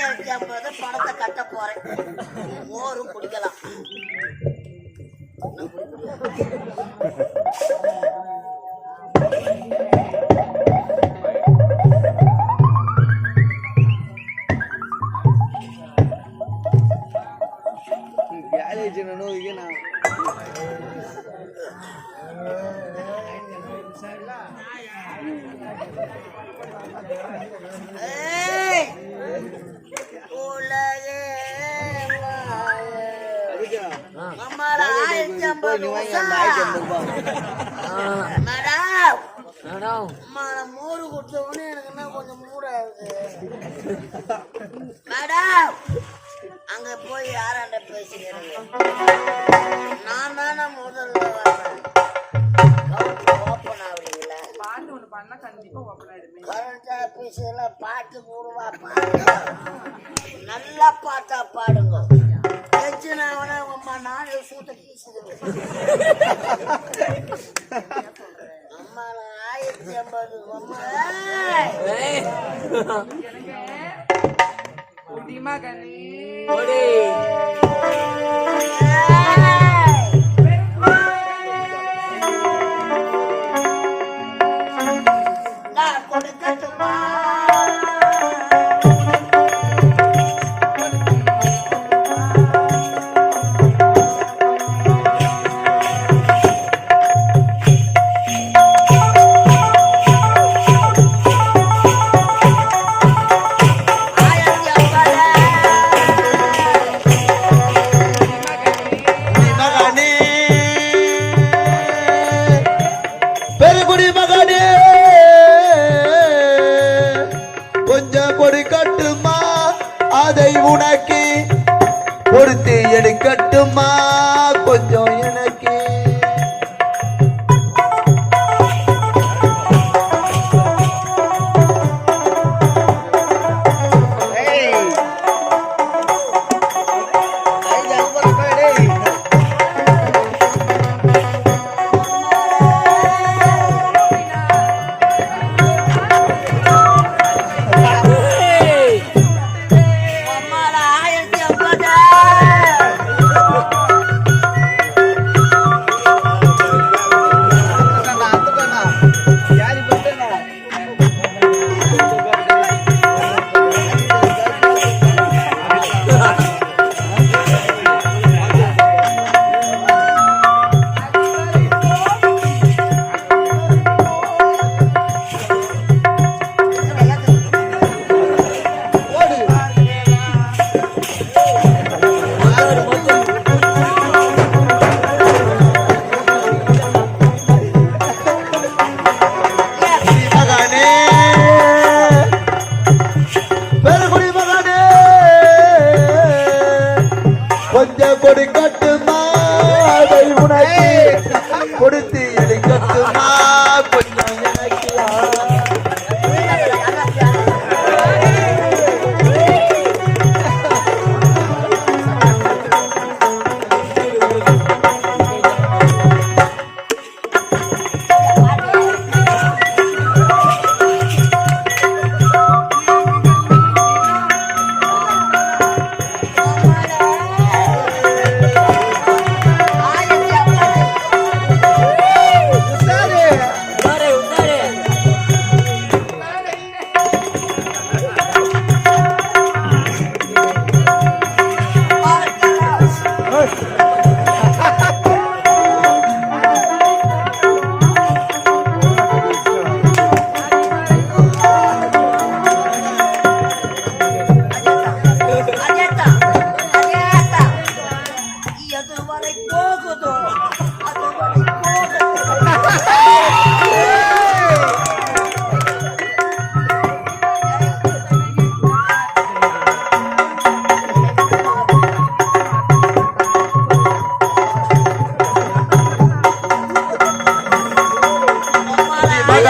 ஆயிரத்தி ஐம்பது பணத்தை கட்ட போறேன். மோரும் குடிக்கலாம். হয়েছিল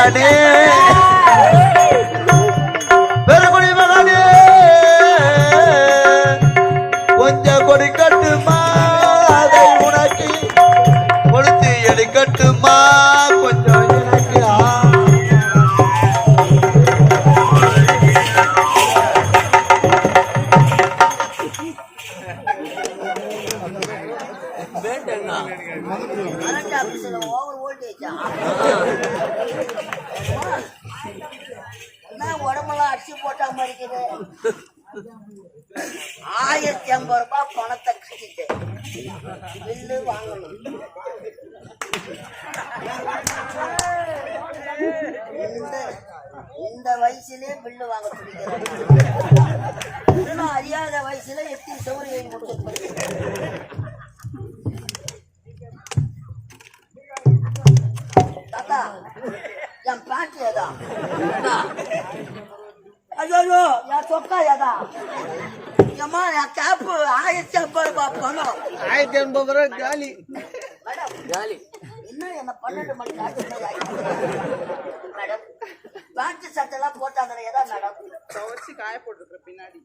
I did. இந்த வயசுலயே பில்லு வாங்க இன்னும் அறியாத வயசுல எத்தனை சௌரியம் கொடுத்து தாத்தா என் பேண்ட் ஏதா ஐயோ என் சொக்கா ஏதா ஏம்மா என் கேப்பு ஆயிரத்தி ஐம்பது ரூபாய் பணம். ஆயிரத்தி எண்பது ரூபா காலி. மேடம் காலி. இன்னும் என்ன பன்னெண்டு மணி மேடம் பேண்ட் சட்டெல்லாம் போட்டாங்க ஏதா மேடம் துவச்சி காய போட்டுருக்குற பின்னாடி.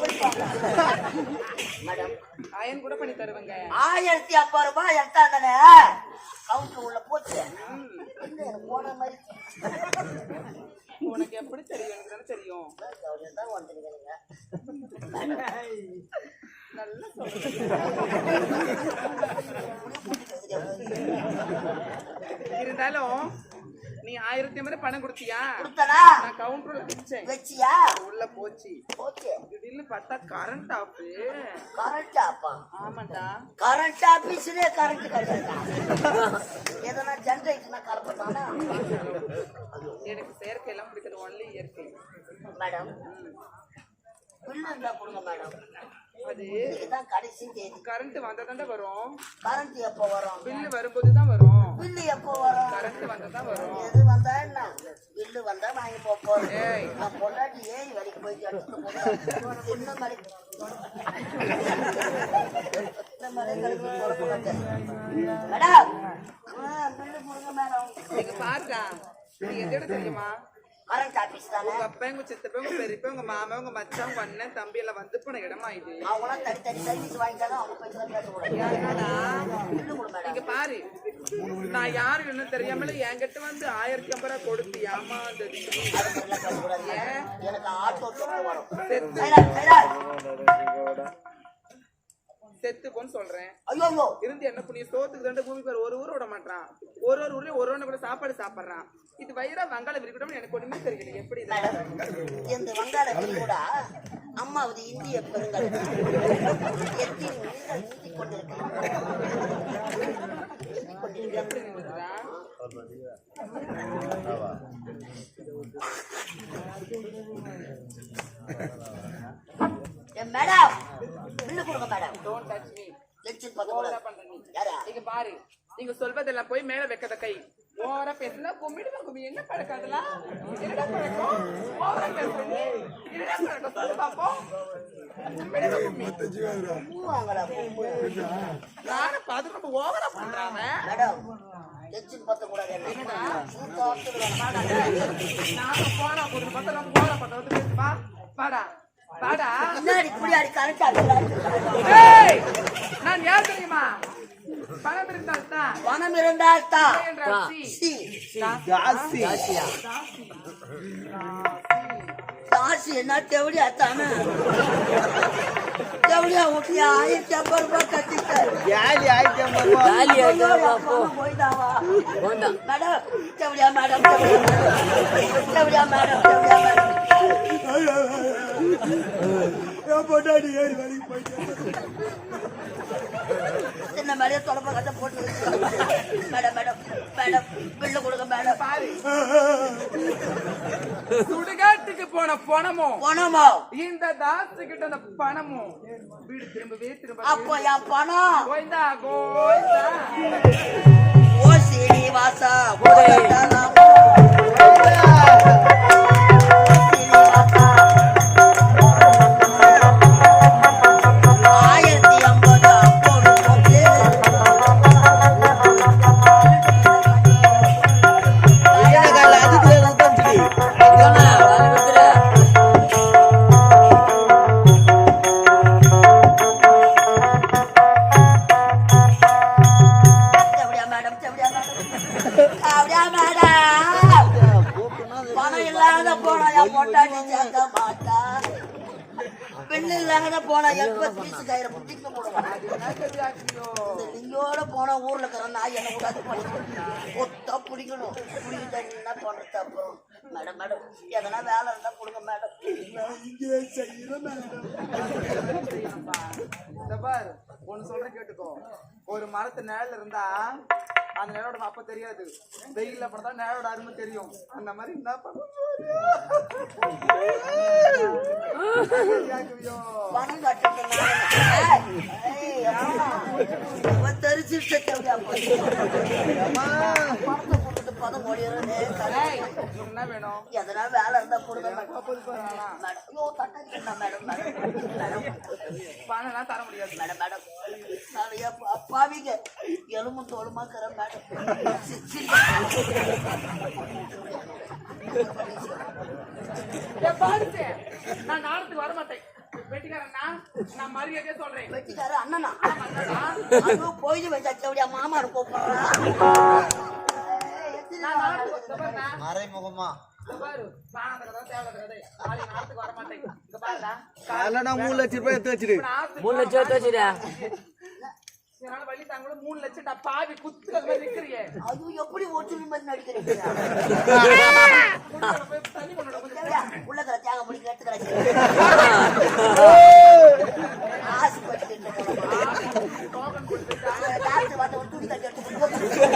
போயிட்டாங்க மேடம் அயன் கூட பண்ணி தருவேங்க. ஆயிரத்தி ஐம்பது ரூபாய் எடுத்தாந்தானே கவுண்டர் உள்ள போச்சு போன மாதிரி. உனக்கு எப்படி தெரியும்? எனக்கு தானே தெரியும். நல்லா சொல்றேன். இருந்தாலும் நீ ஆயிரத்தி ஐம்பது பணம் கொடுத்தியா? கொடுத்தனா? நான் கவுண்டர்ல வச்சேன் வச்சியா? உள்ள போச்சு. போச்சு. திடீர்னு பார்த்தா கரண்ட் ஆஃப் கரண்ட் ஆப்பா ஆமாண்டா. கரண்ட் ஆபீஸ்லயே கரண்ட் கிடையாதா எதனா ஜென்ரேட்டர்னா கலப்பட்டானா எனக்கு செயற்கை எல்லாம் பிடிக்கிறது ஒன்லி இயற்கை. மேடம். பில்லு இருந்தா கொடுங்க மேடம். அது கடைசி தேதி. கரண்ட் வந்தா தானே வரும். கரண்ட் எப்போ வரும்? பில்லு வரும்போது தான் வரும். பில்லு எப்போ வரும்? எது வந்தா என்ன? பில்லு வந்தா வாங்கி ஏய். நான் பொண்டாட்டி ஏறி வரைக்கும் மலைகளுக்கு கொடுக்க மாட்டேன் மேடம் பில்லு கொடுங்க மேடம் பாருடா. நீ எந்த இடம் தெரியுமா? கரண்ட் ஆபீஸ் தானே? உங்க அப்பா உங்க சித்தப்பா உங்க பெரியப்பா உங்க மாமா உங்க மச்சான் உங்க அண்ணன் தம்பி எல்லாம் வந்து போன இடமா இது அவங்களாம் தனி தனி சர்வீஸ் வாங்கிட்டாலும் அவங்க பேசக்கூடாது மேடம்? இங்க பாரு. நான் யாரு என்ன தெரியாமல என்கிட்ட வந்து ஆயிரத்தி ஐம்பது ரூபா கொடுத்து பேசக்கூடாது மேடம். எனக்கு ஆட்டோ வரும். செத்து சைலா, சைலா. செத்து போன்னு சொல்றேன். ஐயோ இருந்து என்ன புண்ணிய சோத்துக்கு தாண்ட பூமி பேர் ஒரு ஊர் விட மாட்டான். ஒரு ஒரு ஊர்லயும் ஒரு ஒண்ணு கூட சாப்பாடு சாப்பிடுறான். இது வயிறா வங்காள விரிக்கணும் எனக்கு ஒண்ணுமே தெரியல. எப்படி இந்த வங்காள கூட அம்மாவது இந்திய பெருங்கல் மேடம். பில்லு கொடுங்க madam Don't touch me. Tension பண்ண ஓவரா கூடாது பண்ற நீ. யாரா? இங்க பாரு. நீங்க சொல்வதெல்லாம் போய் மேல வைக்காத கை. ஓவரா பேசுனா கும்பிடுவா கும்பி என்ன பழக்கம் அதெல்லாம்? என்னடா பழக்கம்? ஓவரா பேசுற நீ என்னடா பழக்கம்? சொல்லு பாப்போம். நானும் பார்த்து ரொம்ப ஓவரா பண்றாங்க? மேடம் டென்ஷன் பத்த கூடாது என்ன? சூத்த ஆப்ஷன் வேணும் நானும் போனா வாடா. நான் யார் தெரியுமா? பணம் இருந்தால் தான் பணம் இருந்தால் தான் காசு என்ன தெவடியா தானே? தெவடியா ஊட்டி ஆயிரத்தி ஐம்பது ரூபாய் கட்டிட்டாரு ஆயிரத்தி ஐம்பது போயிட்டாவா? மேடம் தெவடியா மேடம். தெவடியா மேடம் தெவடியா மேடம். சின்ன மேலே தொடப்ப கட்ட போட்டு. மேடம் மேடம் மேடம் பில்லு கொடுங்க மேடம். பாரு சுடுகாட்டுக்கு போன பணமும் பணமா? இந்த தாசு கிட்ட அந்த பணமும் வீடு திரும்பவே திரும்ப அப்போ என் பணம்? கோயந்தா கோயந்தா. ஓ சீனிவாசா கோதண்டராமா. கயிறு புட்டிக்க போடுவான் லிங்கோட போனா ஊர்ல இருக்கிற நாய் என்ன கூடாது ஒத்தா பிடிக்கணும். பிடிக்கிட்ட என்ன பண்றது அப்புறம்? மேடம் மேடம் எதனா வேலை இருந்தா கொடுங்க மேடம். செய்யறேன் மேடம். ஒண்ணு சொல்றேன் கேட்டுக்கோ. ஒரு மரத்து நிழல் இருந்தா அந்த நிழலோட அப்ப தெரியாது. வெயில்ல படுத்தா நிழலோட அருமை தெரியும். அந்த மாதிரி என்ன பண்ணும் பணம் பணம் ஓடிடுறது. என்ன வேணும்? எதனா வேலை இருந்தா கொடுங்க மேடம். மேடம் ஐயோ தட்டா மேடம். Madam madam. பணம் எல்லாம் தர முடியாது. Madam madam. நிறைய அப்பாவிங்க எலும்பும் தோலுமா இருக்கிற மேடம். நான் நாடத்துக்கு வர மாட்டேன் வெட்டிக்காரண்ணா நான் மரியாதையா சொல்றேன். வெட்டிக்கார அண்ணனா? அண்ணா, ஐயோ போயிட்டு வச்சாச்சவடியா மாமா கூப்பிடுறா. மறைமுகமா நான் மூணு லட்சம் ரூபாய் எடுத்து வச்சிரு நான் மூணு லட்சம் எடுத்து என்னால வழி மூணு லட்சம் டா பாவி மாதிரி நிக்கிறியே அது எப்படி ஒற்றுமை மாதிரி நடிக்கிறீங்க? உள்ள இருக்கிற தேங்க முடிக்க எடுத்து கிடைச்சு ஆசைப்பட்டு டோக்கன் கொடுத்துட்டா டாக்டர் வந்து ஒரு துணி கட்டி எடுத்து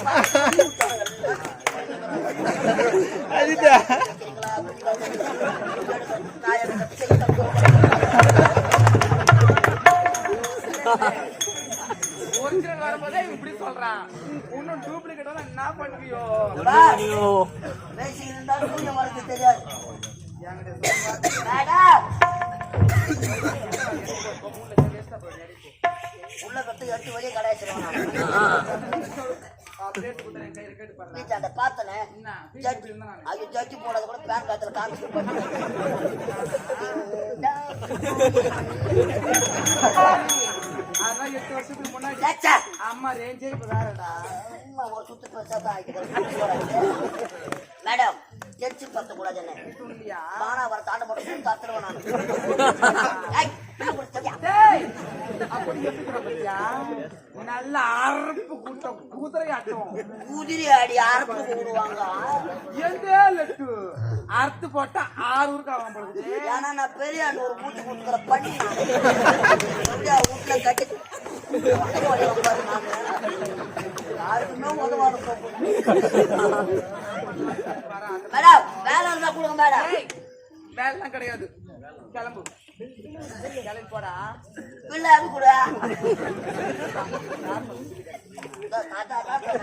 கூட பேன் காத்துல எட்டு வருஷத்துக்கு முன்னாடி அம்மா ரேஞ்சே இப்ப வேறடா அம்மா ஒரு சுத்து மேடம் பத்த கூடாது என்ன? வர தாண்ட மட்டும் தத்துருவேன் நான் நல்ல அறுப்பு கூட்டம் குதிரையாட்டம் குதிரை ஆடி அறுப்பு கூடுவாங்க எந்த லட்டு அறுத்து போட்டா ஆறு ஊருக்கு ஆகும் பொழுது ஏன்னா நான் பெரிய ஆண்டு ஒரு மூச்சு கொடுக்குற பண்ணி வீட்டுல கட்டி. யாருக்குமே உதவாத மேடம் வேலை இருந்தா கொடுங்க மேடம். வேலைலாம் கிடையாது. கிளம்பு. கிளம்பி போடா. பிள்ளை அது கூட. தாத்தா தாத்தா.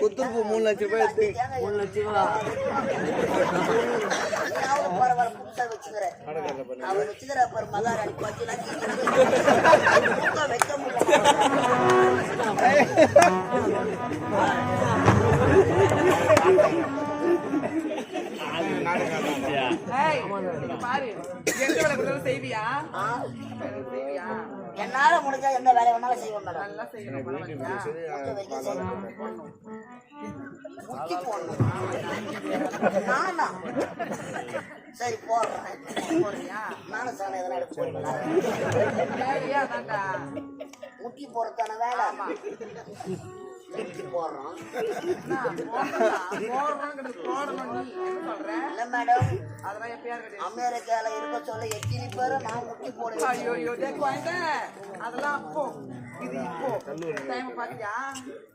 குத்துருப்பு மூணு லட்சம் ரூபாய் எடுத்து. மூணு லட்சம் ரூபா. பாரு. எந்த வேலை கொடுத்தாலும் செய்வியா? செய்வியா? என்னால முடிஞ்சா எந்த வேலை வேணாலும் செய்வேன் மேடம். நல்லா செய்யணும் முட்டை போடணும். சரி போடுறேன். போறியா நானும் சாணம் எதனா எடுத்து தாண்டா முட்டி போடுறதான வேலை. போடுறோம் இல்ல மேடம். அமெரிக்கால இருக்க சொல்ல எத்தனை பேரை நான் முட்டி போடுவேன்? அதெல்லாம் அப்போ. இது இப்போ டைம் பாத்தியா?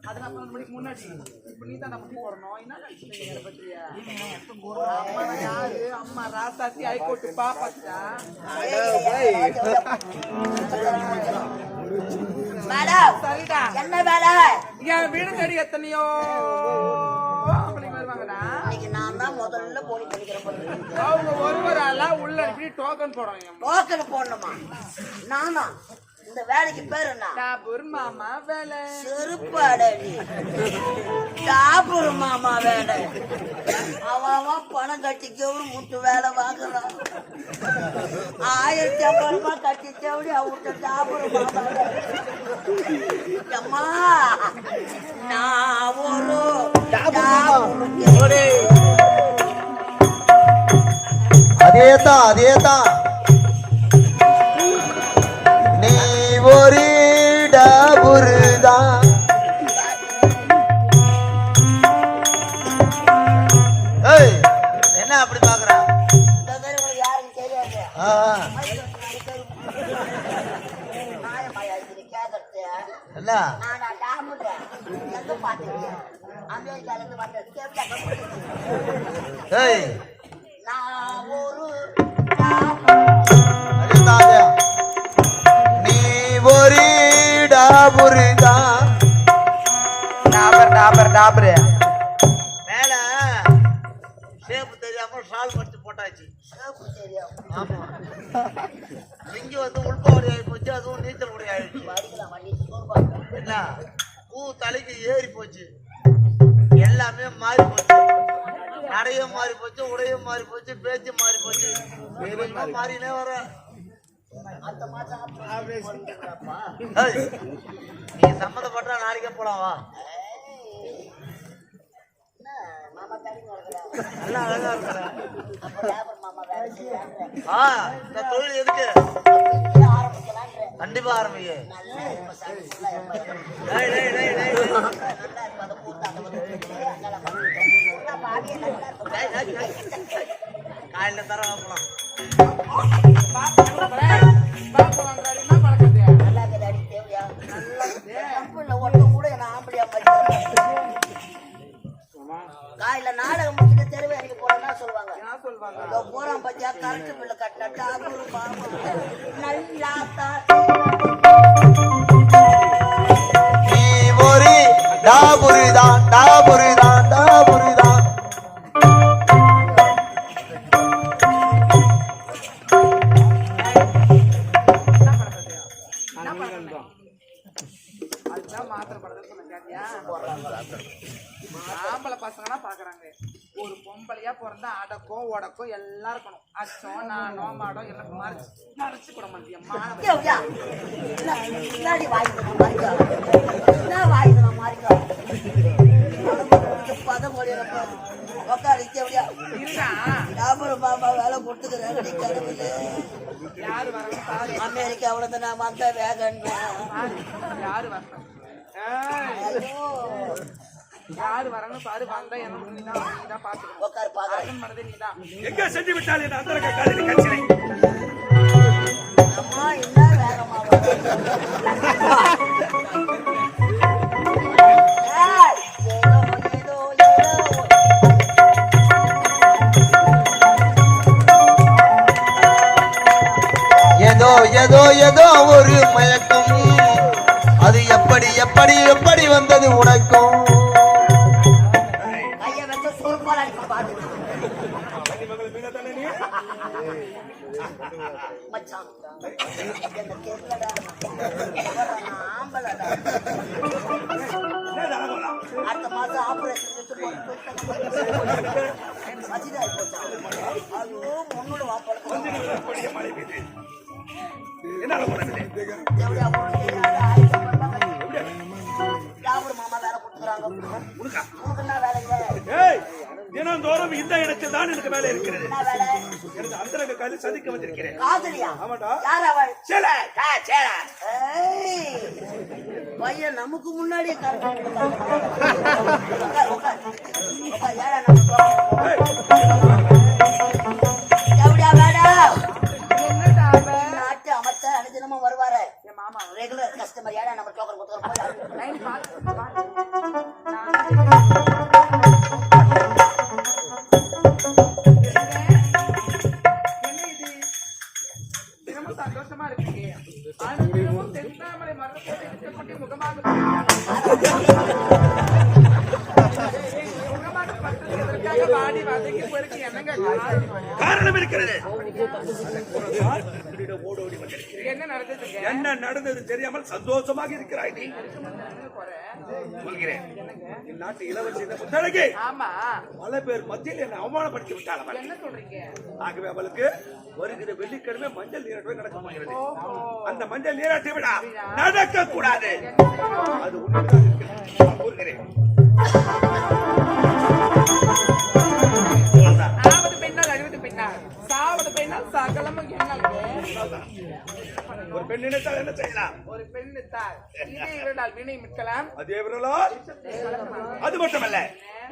அதெல்லாம் பன்னெண்டு மணிக்கு முன்னாடி. இப்ப நீ தான் முட்டி போடணும். என்ன நினைச்சீங்க பத்தியா அம்மா யாரு? அம்மா ராசாத்தி ஹைகோர்ட்டு பாப்பாச்சா? என்ன வேலை? என் வீடு தேடி எத்தனையோ முதல்ல போலி. அவங்க ஒருவரெல்லாம் உள்ள அனுப்பி டோக்கன் போடுறாங்க டோக்கன் போடணுமா? நானா? இந்த வேலைக்கு பேர் டாபூர் மாமா வேலை. செருப்பாடு நீ டாபுரு மாமா வேலை. அவன் பணம் கட்டி முட்டு வேலை வாங்குறான். ஆயிரத்தி ஐம்பது ரூபாய் கட்டி கெவுடி அவட்ட டாபுரு மாமா. அம்மா நான் ஒரு டாபுரு கெவுடி. அதேதான் அதேதான் ஒரு டபுருதான் ஏய் என்ன அப்படி பாக்குறான் ஏய் டபுருதான் டாபர் டாபர் டாபர். மேல ஷேப் தெரியாம ஷால் மட்டும் போட்டாச்சு. சேப்பு தெரியும். ஆமா. இங்க வந்து உள்பாவடி ஆகி போச்சு அதுவும் நீச்சல் உடை ஆயிடுச்சு. அடிக்கலாம் வண்டி சோறு என்ன? பூ தலைக்கு ஏறி போச்சு. எல்லாமே மாறி போச்சு. நடையும் மாறி போச்சு உடையும் மாறி போச்சு பேச்சும் மாறி போச்சு. மாறினே வர அடுத்த மாசம் ஆப்ரேஷன் ஏய், நீ சம்மந்தப்பட்டா நாளைக்கே போலாம் வா. நல்லா அழகா இருக்கிற ஆ இந்த தொழில் எதுக்கு? கண்டிப்பா ஆரம்பிக்க நல்லா காலையில தர படிக்கிறேன் காலையில நாடகம் முடிச்சுட்டு தெருவே அன்னைக்கு போறேன்னா சொல்லுவாங்க. போறான் பத்தியா கரண்ட் பில்லு கட்டின மறைச்சு கூட மாட்டியா? மானவ தேவையா முன்னாடி வாய்க்கணும் மாறிக்கோ. என்ன வாய்க்கணும் மாறிக்கோ. பதம் மொழியில உட்காரு தேவையா இருக்கா டாபுரு பாபா வேலை கொடுத்துக்கிறேன் நீ கடவுளே யாரு வரணும்? பாரு. அமெரிக்காவுல இருந்து நான் வந்த வேகன். யாரு வரணும்? யாரு வரணும்? பாரு வந்தா என்ன நீதான் நீதான் பாத்துக்கணும். உட்காரு அட்டன் பண்ணதே நீதான். எங்க சென்று விட்டால் அந்தரங்க ஏதோ ஏதோ ஏதோ ஒரு மயக்கம். அது எப்படி எப்படி எப்படி வந்தது உனக்கும்? அடுத்த மாசம் ஆபரேஷன் ஐயோ முன்னோட என்னால மாமா வேலை கொடுத்துக்கிறாங்க என்ன வேலை தினந்தோறும் இந்த இடத்தில் தான் எனக்கு வேலை இருக்கிறது. காலில் சதிக்க வந்திருக்கிறேன். காதலியா? ஆமாடா. யார் அவள் சேல. ஏய், பையன் நமக்கு போறோம். எப்படியா மேடம் நாட்டு அமைச்சர் அனுதினமும் வருவாரு. என் மாமா ரெகுலர் கஸ்டமர் ஏடா நம்ம டோக்கன் கொடுத்துறோம் சந்தோஷமாக இருக்கிறாய் நீ. சொல்கிறேன். இந்நாட்டு இளவரசி முத்தழகி ஆமா. பல பேர் மத்தியில் என்னை அவமானப்படுத்தி விட்டாள் அவள். என்ன சொல்றீங்க? ஆகவே அவளுக்கு வருகிற வெள்ளிக்கிழமை மஞ்சள் நீராட்டு நடக்க போகிறது. அந்த மஞ்சள் நீராட்டு விழா நடக்க கூடாது அது. நான் கூறுகிறேன். ஒரு பெண் நினைத்தால் என்ன செய்யலாம்? இதே வினை மிக்கலாம் அதே விரலால்? அது மட்டுமல்ல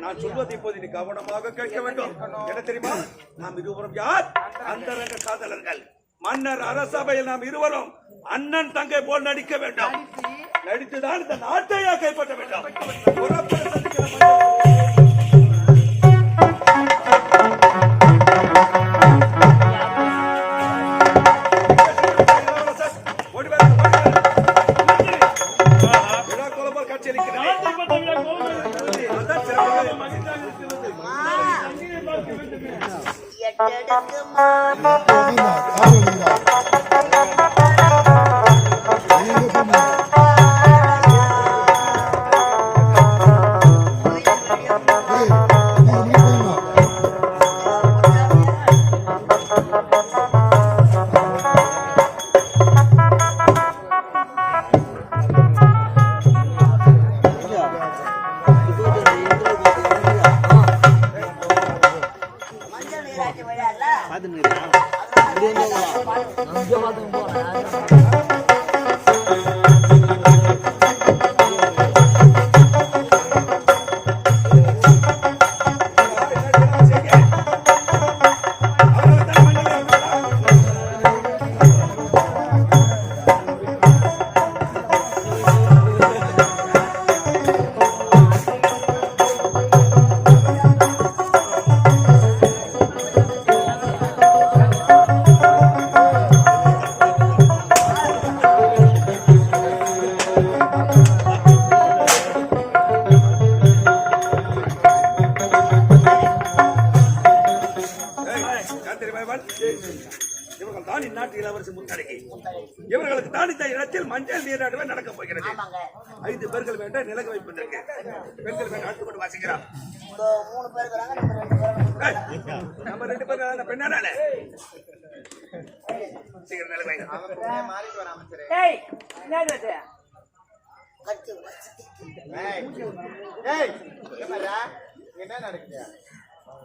நான் சொல்வதை இப்போது நீ கவனமாக கேட்க வேண்டும். என்ன தெரியுமா? நாம் இருவரும் யார்? அந்தரங்க காதலர்கள். மன்னர் அரசபையில் நாம் இருவரும் அண்ணன் தங்கை போல் நடிக்க வேண்டும். நடித்துதான் இந்த நாட்டையா கைப்பற்ற வேண்டும். எட்டெடுக்கு மாலை பெண்கள் வேண்டாம் அடுத்து கொண்டு வாசிக்கிறான். மூணு பேர் இருக்கிறாங்க நம்ம ரெண்டு பேரும் நம்ம ரெண்டு பேரும் அந்த பெண்ணாலே சீக்கிரம் அவன் மாறிட்டு வர அமைச்சரே. என்ன நடக்குது?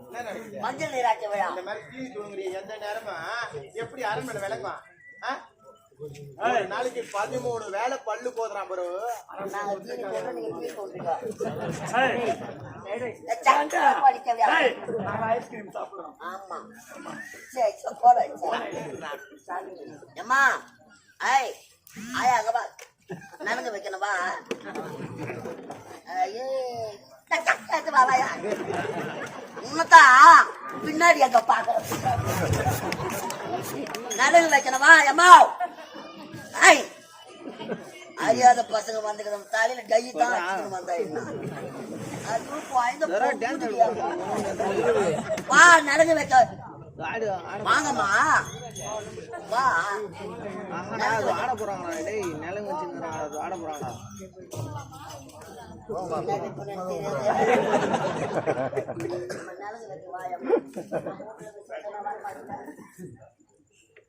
என்ன நடக்குது? மஞ்சள் நீராட்டு விழா இந்த மாதிரி டீ தூங்குறிய எந்த நேரமும் எப்படி அரண்மனை விளக்கும் ஆ? ஒரு நாளைக்கு பதிமூணு வேலை பல்லு போதுறான் bro. நாங்க தீனி நீங்க படிக்க ஆமா. சரி, சரி, போடு, ஆயா, அங்கவா நலுங்கு வைக்கணும், பின்னாடி அங்க பாக்குறேன். நலங்கு வைக்கணும் வா அறியாத பசங்க வந்துக்கிறோம் தலையில டை தான். வா நலங்கு வைக்க. வாங்கம்மா. வா. ஆட போறாங்களா டேய் நிலம் ஆட போறாங்களா. நம்ம நலங்கு வைக்க வாயம்மா. வாங்கம்மா ஏந்து அக்கா. ஏய்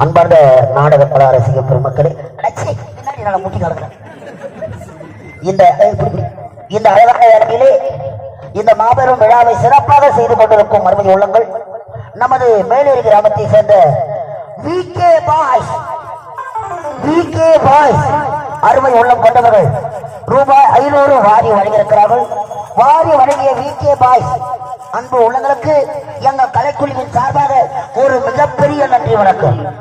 அன்பார்ந்த நாடக கலா ரசிக பெருமக்களே முட்டி கிடக்குறேன் இந்த இந்த அழகான இடத்திலே இந்த மாபெரும் விழாவை சிறப்பாக செய்து கொண்டிருக்கும் அருமை உள்ளங்கள் நமது மேலேரி கிராமத்தை சேர்ந்த V K boys V K boys அருமை உள்ளம் கொண்டவர்கள். ரூபாய் ஐநூறு வாரி வழங்கியிருக்கிறார்கள். வாரி வழங்கிய வி. கே. பாய் அன்பு உள்ளங்களுக்கு எங்கள் கலைக்குழுவின் சார்பாக ஒரு மிகப்பெரிய நன்றி வணக்கம்.